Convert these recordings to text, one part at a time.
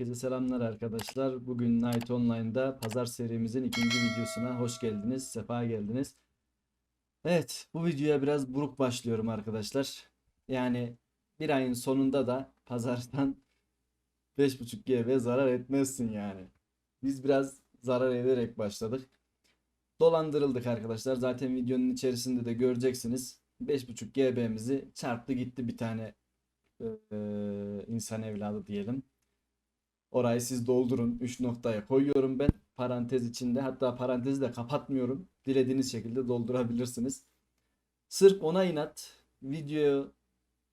Herkese selamlar arkadaşlar. Bugün Night Online'da pazar serimizin ikinci videosuna hoş geldiniz. Sefa geldiniz. Evet, bu videoya biraz buruk başlıyorum arkadaşlar. Yani bir ayın sonunda da pazardan 5.5 GB zarar etmezsin yani. Biz biraz zarar ederek başladık. Dolandırıldık arkadaşlar. Zaten videonun içerisinde de göreceksiniz. 5.5 GB'mizi çarptı gitti bir tane eee, insan evladı diyelim. Orayı siz doldurun. 3 noktaya koyuyorum ben. Parantez içinde. Hatta parantezi de kapatmıyorum. Dilediğiniz şekilde doldurabilirsiniz. Sırf ona inat videoyu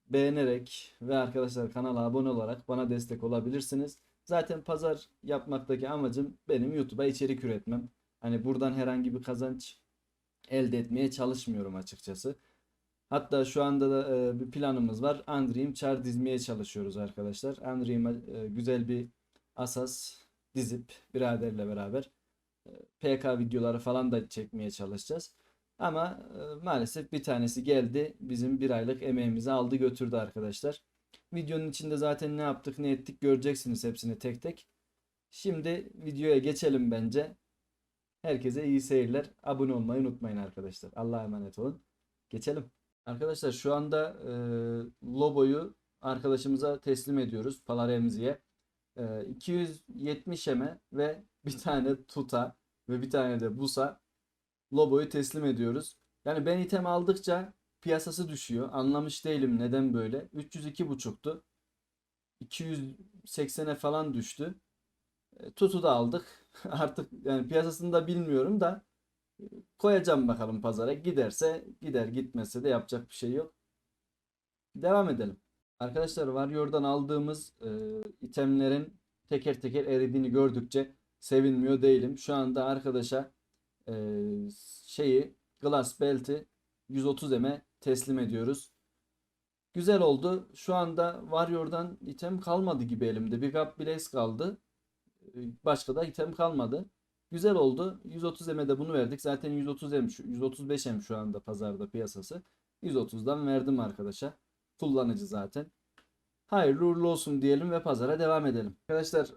beğenerek ve arkadaşlar kanala abone olarak bana destek olabilirsiniz. Zaten pazar yapmaktaki amacım benim YouTube'a içerik üretmem. Hani buradan herhangi bir kazanç elde etmeye çalışmıyorum açıkçası. Hatta şu anda da e, bir planımız var. Unreal Char dizmeye çalışıyoruz arkadaşlar. Unreal'a e, güzel bir asas dizip biraderle beraber e, PK videoları falan da çekmeye çalışacağız. Ama e, maalesef bir tanesi geldi. Bizim bir aylık emeğimizi aldı götürdü arkadaşlar. Videonun içinde zaten ne yaptık ne ettik göreceksiniz hepsini tek tek. Şimdi videoya geçelim bence. Herkese iyi seyirler. Abone olmayı unutmayın arkadaşlar. Allah'a emanet olun. Geçelim. Arkadaşlar şu anda e, logoyu arkadaşımıza teslim ediyoruz. Palaremzi'ye. E, 270 eme ve bir tane tuta ve bir tane de busa logoyu teslim ediyoruz. Yani ben item aldıkça piyasası düşüyor. Anlamış değilim neden böyle. 302.5'tu. 280'e falan düştü. E, tutu da aldık. Artık yani piyasasını da bilmiyorum da e, koyacağım bakalım pazara. Giderse gider gitmezse de yapacak bir şey yok. Devam edelim. Arkadaşlar Warrior'dan aldığımız e, itemlerin teker teker eridiğini gördükçe sevinmiyor değilim. Şu anda arkadaşa e, şeyi Glass Belt'i 130 eme teslim ediyoruz. Güzel oldu. Şu anda Warrior'dan item kalmadı gibi elimde. Bir Gap Blaze kaldı. Başka da item kalmadı. Güzel oldu. 130 M'e bunu verdik. Zaten 130 M şu 135 M şu anda pazarda piyasası. 130'dan verdim arkadaşa. Kullanıcı zaten. Hayırlı uğurlu olsun diyelim ve pazara devam edelim. Arkadaşlar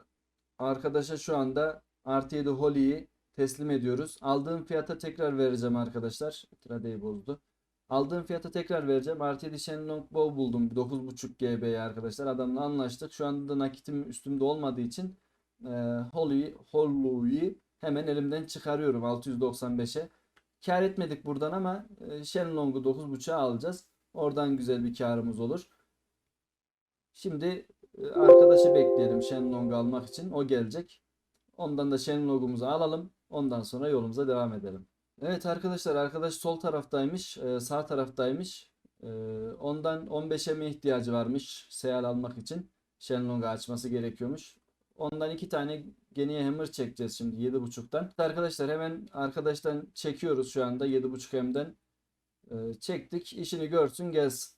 arkadaşa şu anda artı 7 Holy'yi teslim ediyoruz. Aldığım fiyata tekrar vereceğim arkadaşlar. Tradeyi bozdu. Aldığım fiyata tekrar vereceğim. Artı 7 Shenlong Bow buldum. 9.5 GB'ye arkadaşlar. Adamla anlaştık. Şu anda da nakitim üstümde olmadığı için e, Holy, Hollow'i hemen elimden çıkarıyorum 695'e. Kar etmedik buradan ama e, Shenlong'u 9.5'a alacağız. Oradan güzel bir karımız olur. Şimdi e, arkadaşı bekleyelim Shenlong'u almak için. O gelecek. Ondan da Shenlong'umuzu alalım. Ondan sonra yolumuza devam edelim. Evet arkadaşlar arkadaş sol taraftaymış. e, Sağ taraftaymış. E, Ondan 15'e mi ihtiyacı varmış Seal almak için. Shenlong'u açması gerekiyormuş. Ondan iki tane geniye hammer çekeceğiz şimdi 7.5'tan. Arkadaşlar hemen arkadaştan çekiyoruz şu anda 7.5 M'den. Ee, çektik. işini görsün gelsin.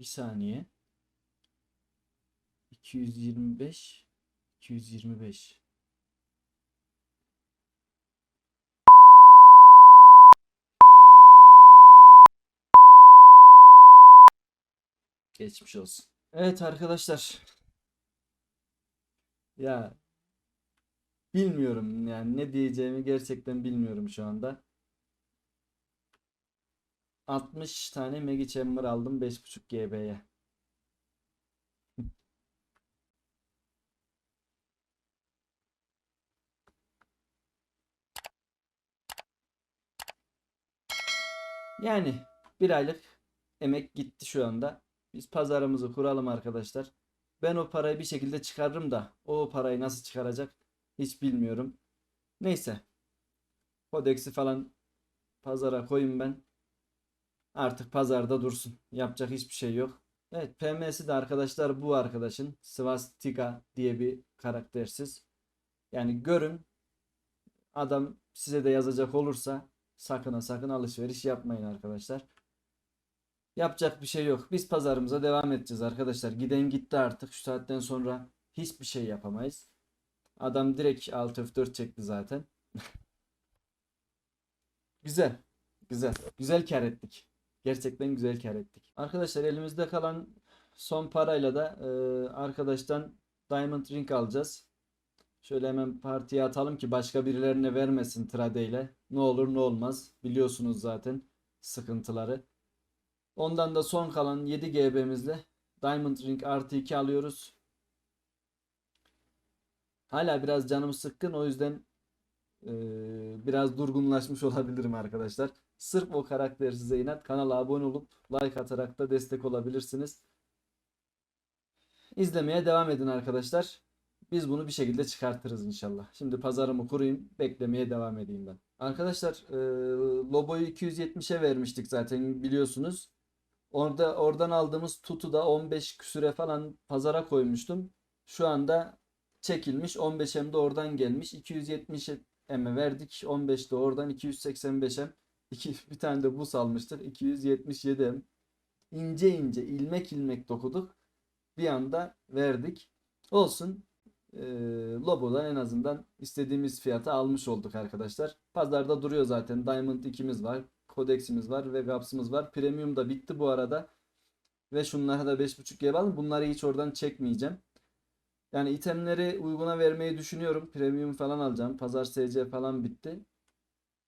Bir saniye. 225 225 Geçmiş olsun. Evet arkadaşlar. Ya bilmiyorum yani ne diyeceğimi gerçekten bilmiyorum şu anda. 60 tane Megi Chamber aldım 5.5 GB'ye. Yani bir aylık emek gitti şu anda. Biz pazarımızı kuralım arkadaşlar. Ben o parayı bir şekilde çıkarırım da o parayı nasıl çıkaracak hiç bilmiyorum. Neyse. Kodex'i falan pazara koyayım ben. Artık pazarda dursun. Yapacak hiçbir şey yok. Evet PM'si de arkadaşlar bu arkadaşın. Svastika diye bir karaktersiz. Yani görün. Adam size de yazacak olursa sakın ha sakın alışveriş yapmayın arkadaşlar. Yapacak bir şey yok. Biz pazarımıza devam edeceğiz arkadaşlar. Giden gitti artık. Şu saatten sonra hiçbir şey yapamayız. Adam direkt alt F4 çekti zaten. Güzel. Güzel. Güzel kar ettik. Gerçekten güzel kar ettik. Arkadaşlar elimizde kalan son parayla da e, arkadaştan Diamond Ring alacağız. Şöyle hemen partiye atalım ki başka birilerine vermesin tradeyle. Ne olur ne olmaz. Biliyorsunuz zaten sıkıntıları. Ondan da son kalan 7 GB'mizle Diamond Ring artı 2 alıyoruz. Hala biraz canım sıkkın o yüzden e, biraz durgunlaşmış olabilirim arkadaşlar. Sırf o karakter size inat. Kanala abone olup like atarak da destek olabilirsiniz. İzlemeye devam edin arkadaşlar. Biz bunu bir şekilde çıkartırız inşallah. Şimdi pazarımı kurayım. Beklemeye devam edeyim ben. Arkadaşlar e, Lobo'yu 270'e vermiştik zaten biliyorsunuz. Orada oradan aldığımız tutu da 15 küsüre falan pazara koymuştum. Şu anda çekilmiş 15 hem de oradan gelmiş. 270 eme verdik. 15 de oradan 285 hem. İki, bir tane de bus almıştık. 277 hem. İnce ince ilmek ilmek dokuduk. Bir anda verdik. Olsun. Ee, Lobo'dan en azından istediğimiz fiyata almış olduk arkadaşlar. Pazarda duruyor zaten. Diamond 2'miz var. Codex'imiz var ve Gaps'ımız var. Premium da bitti bu arada. Ve şunlara da 5.5 GB aldım. Bunları hiç oradan çekmeyeceğim. Yani itemleri uyguna vermeyi düşünüyorum. Premium falan alacağım. Pazar SC falan bitti.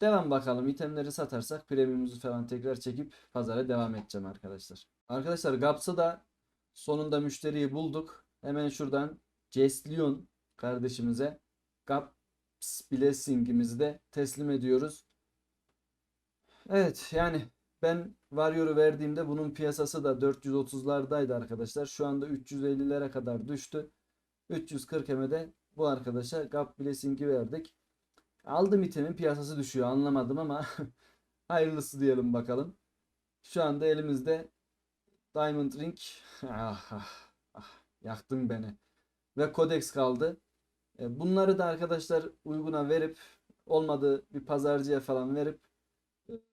Devam bakalım. İtemleri satarsak premiumumuzu falan tekrar çekip pazara devam edeceğim arkadaşlar. Arkadaşlar Gaps'a da sonunda müşteriyi bulduk. Hemen şuradan Ceslion kardeşimize Gaps Blessing'imizi de teslim ediyoruz. Evet yani ben Warrior'u verdiğimde bunun piyasası da 430'lardaydı arkadaşlar. Şu anda 350'lere kadar düştü. 340 de bu arkadaşa Gap Blessing'i verdik. Aldım itemin piyasası düşüyor anlamadım ama hayırlısı diyelim bakalım. Şu anda elimizde Diamond Ring ah, ah, ah, yaktın beni ve Codex kaldı. E, Bunları da arkadaşlar uyguna verip olmadı bir pazarcıya falan verip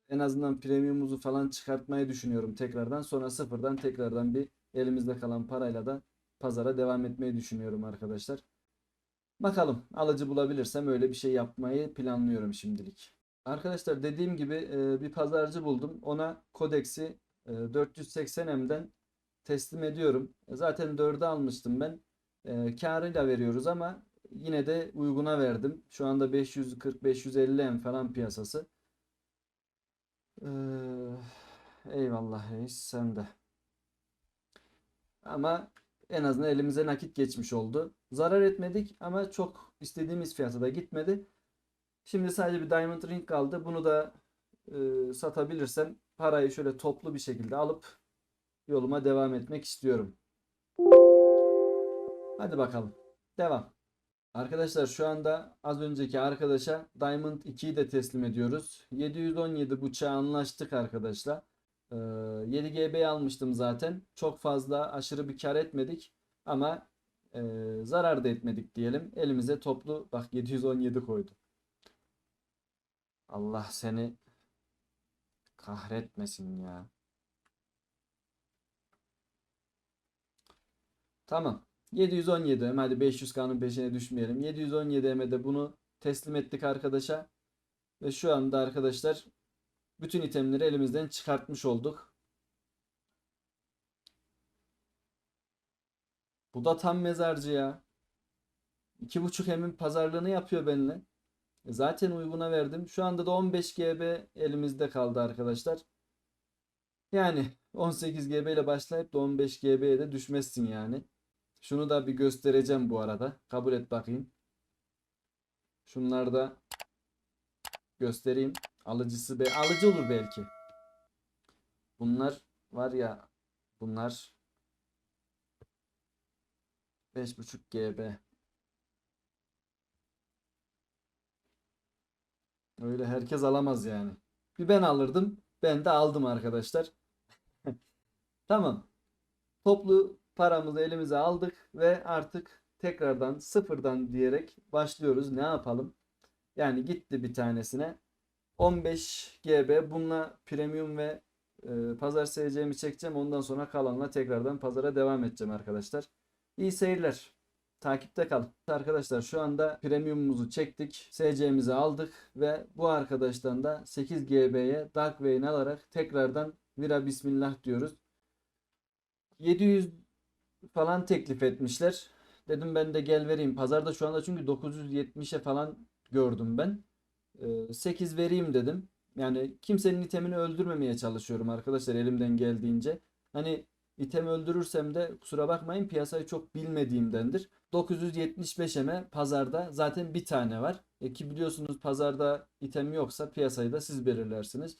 en azından premiumumuzu falan çıkartmayı düşünüyorum tekrardan. Sonra sıfırdan tekrardan bir elimizde kalan parayla da pazara devam etmeyi düşünüyorum arkadaşlar. Bakalım alıcı bulabilirsem öyle bir şey yapmayı planlıyorum şimdilik. Arkadaşlar dediğim gibi e, bir pazarcı buldum. Ona kodeksi 480M'den teslim ediyorum. E, Zaten 4'e almıştım ben. E, karıyla veriyoruz ama yine de uyguna verdim. Şu anda 540-550 M falan piyasası. Eyvallah reis sen de. Ama en azından elimize nakit geçmiş oldu. Zarar etmedik ama çok istediğimiz fiyata da gitmedi. Şimdi sadece bir Diamond Ring kaldı. Bunu da e, satabilirsem parayı şöyle toplu bir şekilde alıp yoluma devam etmek istiyorum. Hadi bakalım. Devam. Arkadaşlar şu anda az önceki arkadaşa Diamond 2'yi de teslim ediyoruz. 717 bıçağı anlaştık arkadaşlar. Ee, 7 GB almıştım zaten. Çok fazla aşırı bir kar etmedik. Ama e, zarar da etmedik diyelim. Elimize toplu bak 717 koydu. Allah seni kahretmesin ya. Tamam. 717 M hadi 500K'nın peşine düşmeyelim. 717 M'de bunu teslim ettik arkadaşa. Ve şu anda arkadaşlar bütün itemleri elimizden çıkartmış olduk. Bu da tam mezarcı ya. 2.5 M'in pazarlığını yapıyor benimle. E Zaten uyguna verdim. Şu anda da 15 GB elimizde kaldı arkadaşlar. Yani 18 GB ile başlayıp da 15 GB'ye de düşmezsin yani. Şunu da bir göstereceğim bu arada. Kabul et bakayım. Şunları da göstereyim. Alıcısı be alıcı olur belki. Bunlar var ya bunlar 5.5 GB. Öyle herkes alamaz yani. Bir ben alırdım. Ben de aldım arkadaşlar. Tamam. Toplu paramızı elimize aldık ve artık tekrardan sıfırdan diyerek başlıyoruz. Ne yapalım? Yani gitti bir tanesine 15 GB bununla premium ve e, pazar SC'mi çekeceğim. Ondan sonra kalanla tekrardan pazara devam edeceğim arkadaşlar. İyi seyirler. Takipte kalın. Arkadaşlar şu anda premiumumuzu çektik. SC'mizi aldık ve bu arkadaştan da 8 GB'ye Dark Vein alarak tekrardan Vira Bismillah diyoruz. 700 falan teklif etmişler. Dedim ben de gel vereyim. Pazarda şu anda çünkü 970'e falan gördüm ben. Ee, 8 vereyim dedim. Yani kimsenin itemini öldürmemeye çalışıyorum arkadaşlar elimden geldiğince. Hani item öldürürsem de kusura bakmayın piyasayı çok bilmediğimdendir. 975'eme pazarda zaten bir tane var. E ki biliyorsunuz pazarda item yoksa piyasayı da siz belirlersiniz.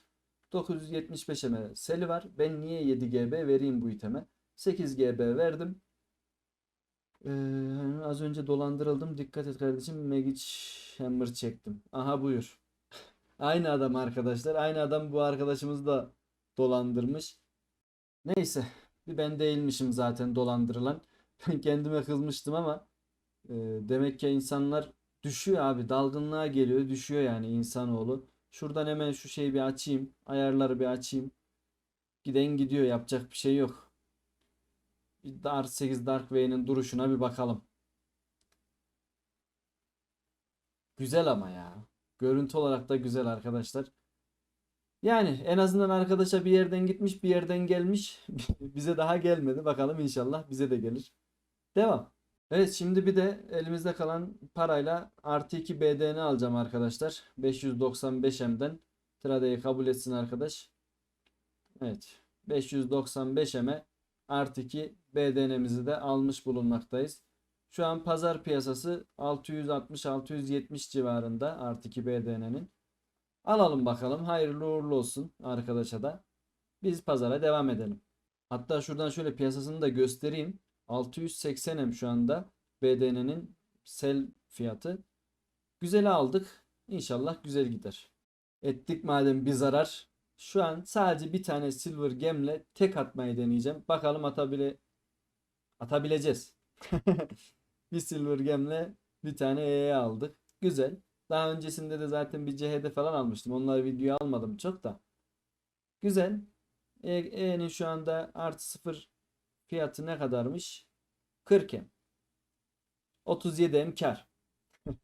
975'eme seli var. Ben niye 7 GB vereyim bu iteme? 8 GB verdim. Ee, az önce dolandırıldım. Dikkat et kardeşim. Magic Hammer çektim. Aha buyur. Aynı adam arkadaşlar. Aynı adam bu arkadaşımızı da dolandırmış. Neyse. Bir ben değilmişim zaten dolandırılan. Ben kendime kızmıştım ama e, demek ki insanlar düşüyor abi. Dalgınlığa geliyor. Düşüyor yani insanoğlu. Şuradan hemen şu şeyi bir açayım. Ayarları bir açayım. Giden gidiyor. Yapacak bir şey yok. Dark 8 Dark Vayne'in duruşuna bir bakalım. Güzel ama ya. Görüntü olarak da güzel arkadaşlar. Yani en azından arkadaşa bir yerden gitmiş bir yerden gelmiş. Bize daha gelmedi. Bakalım inşallah bize de gelir. Devam. Evet şimdi bir de elimizde kalan parayla artı 2 BDN alacağım arkadaşlar. 595M'den. Trade'yi kabul etsin arkadaş. Evet. 595M'e artı 2 BDN'mizi de almış bulunmaktayız. Şu an pazar piyasası 660-670 civarında artı 2 BDN'nin. Alalım bakalım. Hayırlı uğurlu olsun arkadaşa da. Biz pazara devam edelim. Hatta şuradan şöyle piyasasını da göstereyim. 680M şu anda BDN'nin sel fiyatı. Güzel aldık. İnşallah güzel gider. Ettik madem bir zarar. Şu an sadece bir tane Silver Gem'le tek atmayı deneyeceğim. Bakalım atabile atabileceğiz. bir Silver Gem'le bir tane EE aldık. Güzel. Daha öncesinde de zaten bir CHD falan almıştım. Onları videoya almadım çok da. Güzel. E- E'nin şu anda artı sıfır fiyatı ne kadarmış? 40 M. 37 M kar.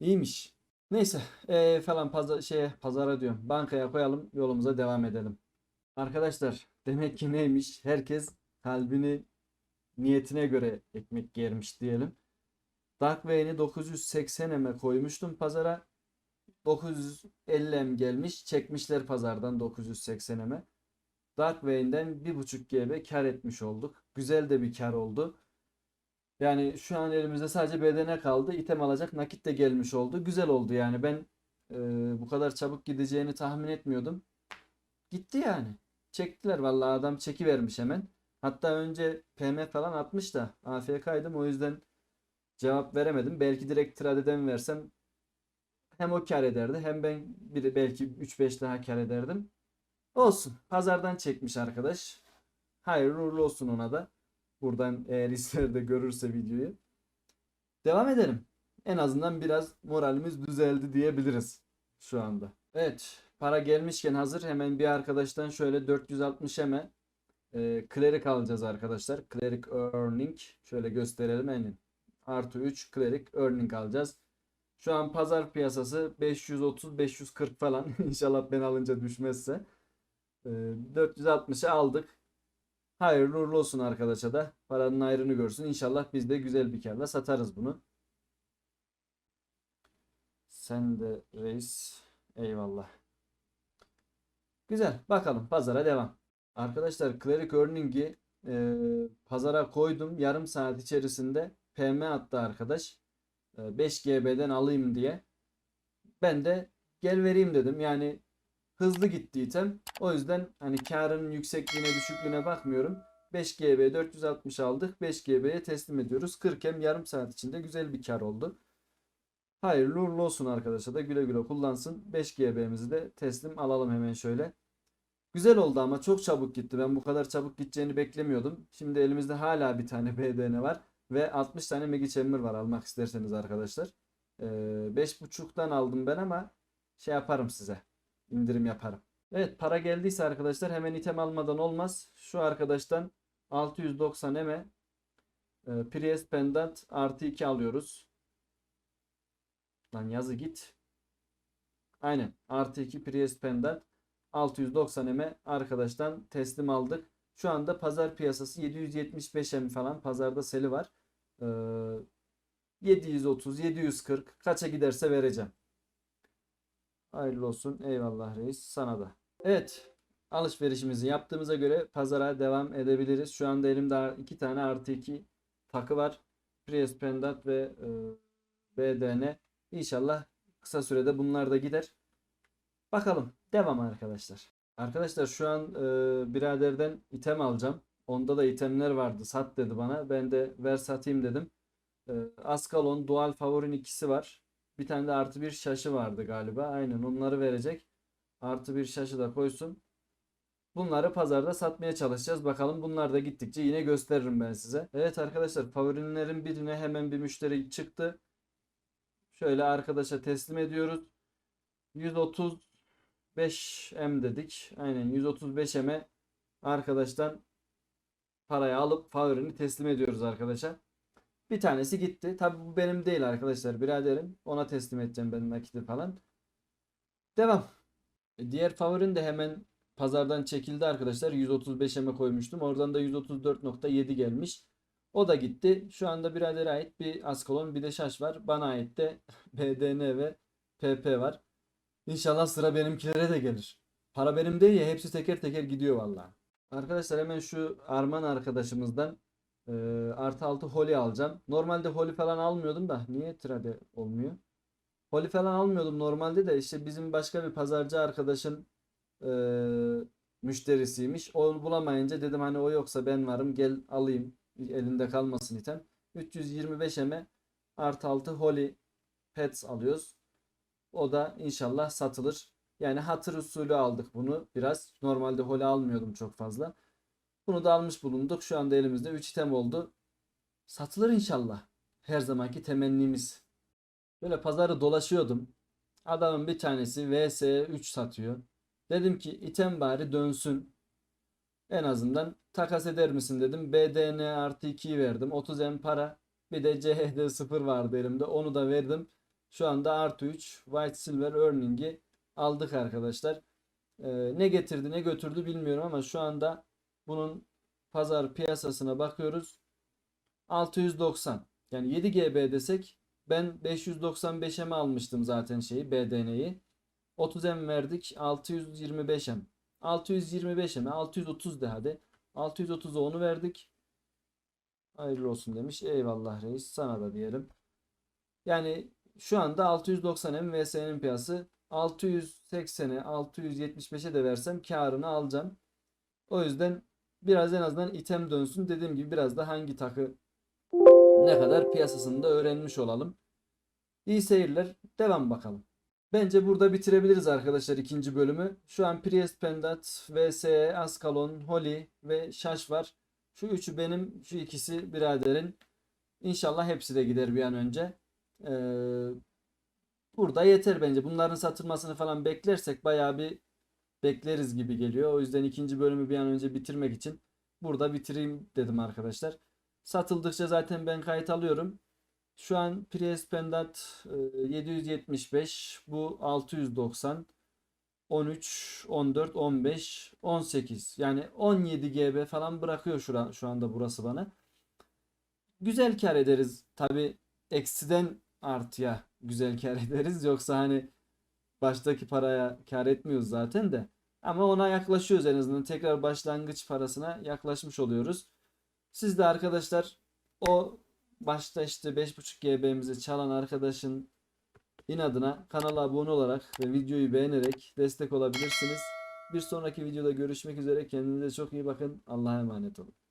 İyiymiş. Neyse e, falan pazar şeye pazara diyorum. Bankaya koyalım yolumuza devam edelim. Arkadaşlar demek ki neymiş? Herkes kalbini niyetine göre ekmek yermiş diyelim. Darkway'ni 980M'e koymuştum pazara. 950M gelmiş. Çekmişler pazardan 980M'e. Darkway'den 1.5 GB kar etmiş olduk. Güzel de bir kar oldu. Yani şu an elimizde sadece bedene kaldı. İtem alacak nakit de gelmiş oldu. Güzel oldu yani. Ben e, bu kadar çabuk gideceğini tahmin etmiyordum. Gitti yani. Çektiler vallahi adam çekivermiş hemen. Hatta önce PM falan atmış da AFK'ydım o yüzden cevap veremedim. Belki direkt Trade'den versem hem o kar ederdi hem ben bir belki 3-5 daha kar ederdim. Olsun. Pazardan çekmiş arkadaş. Hayırlı uğurlu olsun ona da. Buradan eğer ister de görürse videoyu. Devam edelim. En azından biraz moralimiz düzeldi diyebiliriz şu anda. Evet. Para gelmişken hazır hemen bir arkadaştan şöyle 460 eme e, Cleric alacağız arkadaşlar. Cleric Earning. Şöyle gösterelim aynen. Artı 3 Cleric Earning alacağız. Şu an pazar piyasası 530-540 falan. İnşallah ben alınca düşmezse. E, 460'ı aldık. Hayırlı uğurlu olsun arkadaşa da. Paranın ayrını görsün. İnşallah biz de güzel bir karla satarız bunu. Sen de reis. Eyvallah. Güzel. Bakalım pazara devam. Arkadaşlar Cleric Earning'i e, pazara koydum. Yarım saat içerisinde PM attı arkadaş. E, 5 GB'den alayım diye. Ben de gel vereyim dedim. Yani hızlı gitti item. O yüzden hani karının yüksekliğine düşüklüğüne bakmıyorum. 5 GB 460 aldık. 5 GB'ye teslim ediyoruz. 40 hem yarım saat içinde güzel bir kar oldu. Hayırlı uğurlu olsun arkadaşa da güle güle kullansın. 5 GB'mizi de teslim alalım hemen şöyle. Güzel oldu ama çok çabuk gitti. Ben bu kadar çabuk gideceğini beklemiyordum. Şimdi elimizde hala bir tane BDN var. Ve 60 tane Megi Chamber var almak isterseniz arkadaşlar. Ee, 5.5'tan aldım ben ama şey yaparım size. İndirim yaparım. Evet para geldiyse arkadaşlar hemen item almadan olmaz. Şu arkadaştan 690 eme e, Priest Pendant artı 2 alıyoruz. Lan yazı git. Aynen artı 2 Priest Pendant 690 eme arkadaştan teslim aldık. Şu anda pazar piyasası 775M falan pazarda seli var. Ee, 730, 740 kaça giderse vereceğim. Hayırlı olsun. Eyvallah reis. Sana da. Evet. Alışverişimizi yaptığımıza göre pazara devam edebiliriz. Şu anda elimde iki tane artı iki takı var. Prius Pendant ve e, BDN. İnşallah kısa sürede bunlar da gider. Bakalım. Devam arkadaşlar. Arkadaşlar şu an e, biraderden item alacağım. Onda da itemler vardı. Sat dedi bana. Ben de ver satayım dedim. E, Ascalon Dual Favorin ikisi var. Bir tane de artı bir şaşı vardı galiba. Aynen onları verecek. Artı bir şaşı da koysun. Bunları pazarda satmaya çalışacağız. Bakalım bunlar da gittikçe yine gösteririm ben size. Evet arkadaşlar favorilerin birine hemen bir müşteri çıktı. Şöyle arkadaşa teslim ediyoruz. 135M dedik. Aynen 135M'e arkadaştan parayı alıp favorini teslim ediyoruz arkadaşa. Bir tanesi gitti. Tabi bu benim değil arkadaşlar. Biraderim. Ona teslim edeceğim ben nakiti falan. Devam. E, Diğer favorin de hemen pazardan çekildi arkadaşlar. 135'e koymuştum. Oradan da 134.7 gelmiş. O da gitti. Şu anda biradere ait bir Askalon bir de şaş var. Bana ait de BDN ve PP var. İnşallah sıra benimkilere de gelir. Para benim değil ya hepsi teker teker gidiyor vallahi. Arkadaşlar hemen şu Arman arkadaşımızdan e, artı altı Holy alacağım. Normalde Holy falan almıyordum da niye trade olmuyor? Holy falan almıyordum normalde de işte bizim başka bir pazarcı arkadaşın e, müşterisiymiş. Onu bulamayınca dedim hani o yoksa ben varım gel alayım. Elinde kalmasın item. 325M'e artı altı Holy Pets alıyoruz. O da inşallah satılır. Yani hatır usulü aldık bunu biraz. Normalde Holy almıyordum çok fazla. Bunu da almış bulunduk. Şu anda elimizde 3 item oldu. Satılır inşallah. Her zamanki temennimiz. Böyle pazarı dolaşıyordum. Adamın bir tanesi VS 3 satıyor. Dedim ki item bari dönsün. En azından takas eder misin dedim. BDN artı 2'yi verdim. 30 M para. Bir de CHD 0 vardı elimde. Onu da verdim. Şu anda artı 3 White Silver Earning'i aldık arkadaşlar. Ee, ne getirdi ne götürdü bilmiyorum ama şu anda bunun pazar piyasasına bakıyoruz. 690. Yani 7 GB desek ben 595'e almıştım zaten şeyi BDN'yi. 30M verdik 625M. 625M 630 de hadi. 630'a onu verdik. Hayırlı olsun demiş. Eyvallah reis sana da diyelim. Yani şu anda 690M VS'nin piyası 680'e 675'e de versem karını alacağım. O yüzden biraz en azından item dönsün. Dediğim gibi biraz da hangi takı ne kadar piyasasını da öğrenmiş olalım. İyi seyirler. Devam bakalım. Bence burada bitirebiliriz arkadaşlar ikinci bölümü. Şu an Priest Pendant, VSE, Askalon, Holy ve Şaş var. Şu üçü benim, şu ikisi biraderin. İnşallah hepsi de gider bir an önce. Ee, burada yeter bence. Bunların satılmasını falan beklersek bayağı bir bekleriz gibi geliyor. O yüzden ikinci bölümü bir an önce bitirmek için burada bitireyim dedim arkadaşlar. Satıldıkça zaten ben kayıt alıyorum. Şu an Prius Pendant e, 775, bu 690, 13, 14, 15, 18 yani 17 GB falan bırakıyor şu, şu anda burası bana. Güzel kar ederiz. Tabi eksiden artıya güzel kar ederiz. Yoksa hani baştaki paraya kar etmiyoruz zaten de. Ama ona yaklaşıyoruz en azından. Tekrar başlangıç parasına yaklaşmış oluyoruz. Siz de arkadaşlar o başta işte 5.5 GB'mizi çalan arkadaşın inadına kanala abone olarak ve videoyu beğenerek destek olabilirsiniz. Bir sonraki videoda görüşmek üzere. Kendinize çok iyi bakın. Allah'a emanet olun.